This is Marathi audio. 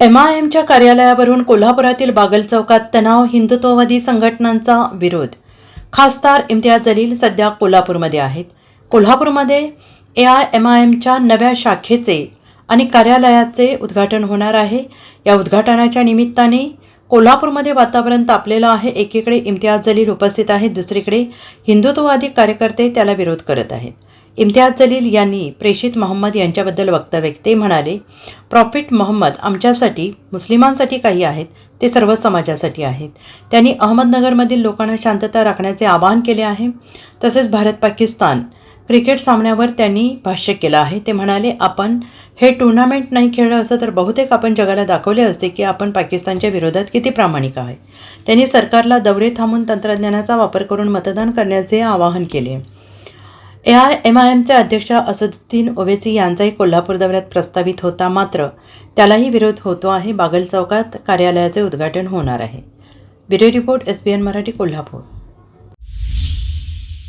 एम आय एमच्या कार्यालयावरून कोल्हापुरातील बागल चौकात तणाव हिंदुत्ववादी संघटनांचा विरोध. खासदार इम्तियाज जलील सध्या कोल्हापूरमध्ये आहेत. कोल्हापूरमध्ये ए आय एम आय एमच्या नव्या शाखेचे आणि कार्यालयाचे उद्घाटन होणार आहे. या उद्घाटनाच्या निमित्ताने कोल्हापूरमध्ये वातावरण तापलेलं आहे. एकीकडे इम्तियाज जलील उपस्थित आहेत दुसरीकडे हिंदुत्ववादी कार्यकर्ते त्याला विरोध करत आहेत. इम्तियाज जलील यांनी प्रेषित मोहम्मद यांच्याबद्दल वक्तव्य ते म्हणाले प्रॉफिट मोहम्मद आमच्यासाठी मुस्लिमांसाठी काही आहेत ते सर्व समाजासाठी आहेत. त्यांनी अहमदनगरमधील लोकांना शांतता राखण्याचे आवाहन केले आहे. तसेच भारत पाकिस्तान क्रिकेट सामन्यावर त्यांनी भाष्य केलं आहे. ते म्हणाले आपण हे टुर्नामेंट नाही खेळलं असं तर बहुतेक आपण जगाला दाखवले असते की आपण पाकिस्तानच्या विरोधात किती प्रामाणिक आहे. त्यांनी सरकारला दौरे थांबून तंत्रज्ञानाचा वापर करून मतदान करण्याचे आवाहन केले. ए आय एम आय एमचे अध्यक्ष असदुद्दीन ओवेसी यांचाही कोल्हापूर दौऱ्यात प्रस्तावित होता मात्र त्यालाही विरोध होतो आहे. बागल चौकात कार्यालयाचे उद्घाटन होणार आहे. Bureau report S B N Marathi Kolhapur.